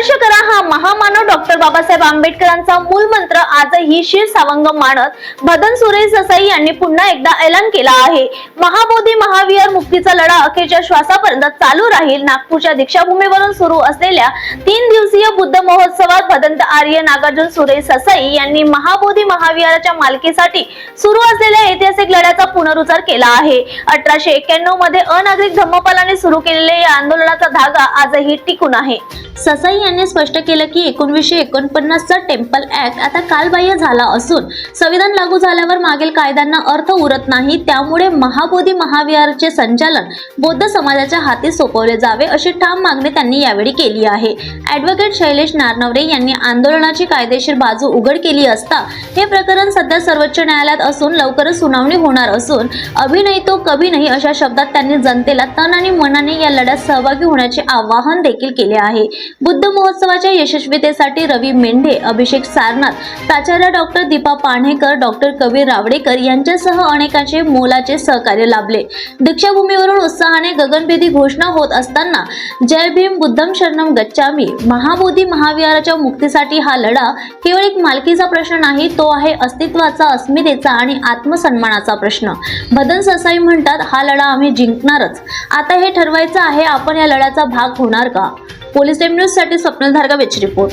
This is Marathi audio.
संघर्ष करा हा महामानव डॉक्टर बाबासाहेब आंबेडकरांचा मूल मंत्र. आजही शीर सावंग मानत भदन सुरेश ससाई यांनी पुन्हा एकदा ऐलान केला आहे. महाबोधी महावीर मुक्तीचा लढा अखेरच्या श्वासापर्यंत चालू राहील. नागपूरच्या दीक्षाभूमीवरून सुरू असलेल्या तीन दिवसीय बुद्ध महोत्सवात भदंत आर्य नागार्जुन सुरेश ससाई यांनी महाबोधी महाविहाराच्या मालकीसाठी सुरू असलेल्या ऐतिहासिक लढ्याचा पुनरुच्चार केला आहे. अठराशे एक्क्याण्णवमध्ये अनागरिक धम्मपालाने सुरू केलेल्या या आंदोलनाचा धागा आजही टिकून आहे. ससाई यांनी स्पष्ट केलं की एकोणवीसशे एकोणपन्नासचा टेम्पल ऍक्ट आता कालबाह्य झाला असून संविधान लागू झाल्यावर मागील कायद्यांना अर्थ उरत नाही त्यामुळे महाबोधी महाविहारचे संचालन बौद्ध समाजाच्या हाती सोपवले जावे अशी ठाम मागणी त्यांनी यावेळी केली आहे. ॲडव्होकेट शैलेश नारनवरे यांनी आंदोलनाची कायदेशीर बाजू उघड केली असता हे प्रकरण सध्या सर्वोच्च न्यायालयात असून लवकरच सुनावणी होणार असून अभिनय तो कभी नाही अशा शब्दात त्यांनी जनतेला तन आणि मनाने या लढ्यात सहभागी होण्याचे आवाहन देखील केले आहे. बुद्ध महोत्सवाच्या यशस्वीतेसाठी रवी मेंढे अभिषेक सारनाथ प्राचार्य डॉक्टर दीपा पाणेकर डॉक्टर कबीर रावडेकर यांच्यासह अनेकांचे मोलाचे सहकार्य लाभले. दीक्षाभूमीवरून उत्साहाने गगनभेदी घोषणा होत असताना जय भीम बुद्धम शरणम गच्छामी महाबोधी महाविहाराच्या मुक्तीसाठी हा लढा केवळ एक मालकीचा प्रश्न नाही तो आहे अस्तित्वाचा अस्मितेचा आणि आत्मसन्मानाचा प्रश्न. भदन ससाई म्हणतात हा लढा आम्ही जिंकणारच. आता हे ठरवायचं आहे आपण या लढ्याचा भाग होणार का? पोलीस टाइम न्यूजसाठी वेच रिपोर्ट.